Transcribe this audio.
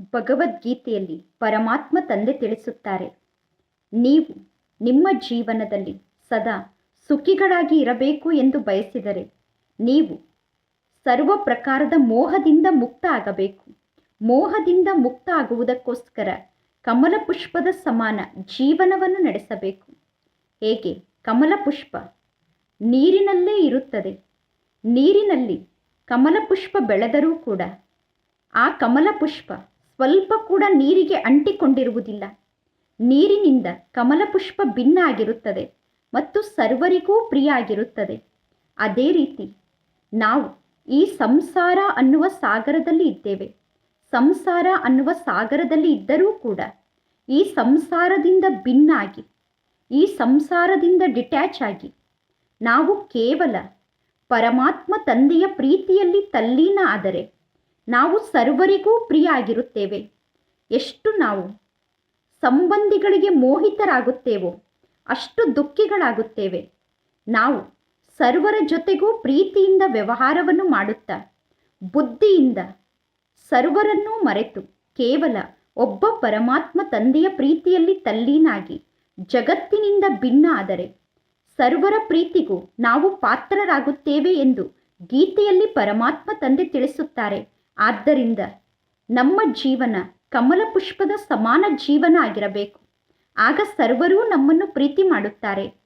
ಭಗವದ್ಗೀತೆಯಲ್ಲಿ ಪರಮಾತ್ಮ ತಂದೆ ತಿಳಿಸುತ್ತಾರೆ. ನೀವು ನಿಮ್ಮ ಜೀವನದಲ್ಲಿ ಸದಾ ಸುಖಿಗಳಾಗಿ ಇರಬೇಕು ಎಂದು ಬಯಸಿದರೆ ನೀವು ಸರ್ವ ಪ್ರಕಾರದ ಮೋಹದಿಂದ ಮುಕ್ತ ಆಗಬೇಕು. ಮೋಹದಿಂದ ಮುಕ್ತ ಆಗುವುದಕ್ಕೋಸ್ಕರ ಕಮಲ ಪುಷ್ಪದ ಸಮಾನ ಜೀವನವನ್ನು ನಡೆಸಬೇಕು. ಹೇಗೆ? ಕಮಲ ಪುಷ್ಪ ನೀರಿನಲ್ಲೇ ಇರುತ್ತದೆ. ನೀರಿನಲ್ಲಿ ಕಮಲ ಪುಷ್ಪ ಬೆಳೆದರೂ ಕೂಡ ಆ ಕಮಲ ಪುಷ್ಪ ಸ್ವಲ್ಪ ಕೂಡ ನೀರಿಗೆ ಅಂಟಿಕೊಂಡಿರುವುದಿಲ್ಲ. ನೀರಿನಿಂದ ಕಮಲಪುಷ್ಪ ಭಿನ್ನ ಆಗಿರುತ್ತದೆ ಮತ್ತು ಸರ್ವರಿಗೂ ಪ್ರಿಯ ಆಗಿರುತ್ತದೆ ಅದೇ ರೀತಿ ನಾವು ಈ ಸಂಸಾರ ಅನ್ನುವ ಸಾಗರದಲ್ಲಿ ಇದ್ದೇವೆ. ಸಂಸಾರ ಅನ್ನುವ ಸಾಗರದಲ್ಲಿ ಇದ್ದರೂ ಕೂಡ ಈ ಸಂಸಾರದಿಂದ ಭಿನ್ನ ಆಗಿ ಈ ಸಂಸಾರದಿಂದ ಡಿಟ್ಯಾಚ್ ಆಗಿ ನಾವು ಕೇವಲ ಪರಮಾತ್ಮ ತಂದೆಯ ಪ್ರೀತಿಯಲ್ಲಿ ತಲ್ಲೀನ ಆದರೆ ನಾವು ಸರ್ವರಿಗೂ ಪ್ರಿಯ ಆಗಿರುತ್ತೇವೆ ಎಷ್ಟು ನಾವು ಸಂಬಂಧಿಗಳಿಗೆ ಮೋಹಿತರಾಗುತ್ತೇವೋ, ಅಷ್ಟು ದುಃಖಿಗಳಾಗುತ್ತೇವೆ. ನಾವು ಸರ್ವರ ಜೊತೆಗೂ ಪ್ರೀತಿಯಿಂದ ವ್ಯವಹಾರವನ್ನು ಮಾಡುತ್ತಾ, ಬುದ್ಧಿಯಿಂದ ಸರ್ವರನ್ನೂ ಮರೆತು ಕೇವಲ ಒಬ್ಬ ಪರಮಾತ್ಮ ತಂದೆಯ ಪ್ರೀತಿಯಲ್ಲಿ ತಲ್ಲೀನಾಗಿ ಜಗತ್ತಿನಿಂದ ಭಿನ್ನ ಆದರೆ ಸರ್ವರ ಪ್ರೀತಿಗೂ ನಾವು ಪಾತ್ರರಾಗುತ್ತೇವೆ ಎಂದು ಗೀತೆಯಲ್ಲಿ ಪರಮಾತ್ಮ ತಂದೆ ತಿಳಿಸುತ್ತಾರೆ. ಆದ್ದರಿಂದ ನಮ್ಮ ಜೀವನ ಕಮಲ ಪುಷ್ಪದ ಸಮಾನ ಜೀವನ ಆಗಿರಬೇಕು. ಆಗ ಸರ್ವರೂ ನಮ್ಮನ್ನು ಪ್ರೀತಿ ಮಾಡುತ್ತಾರೆ.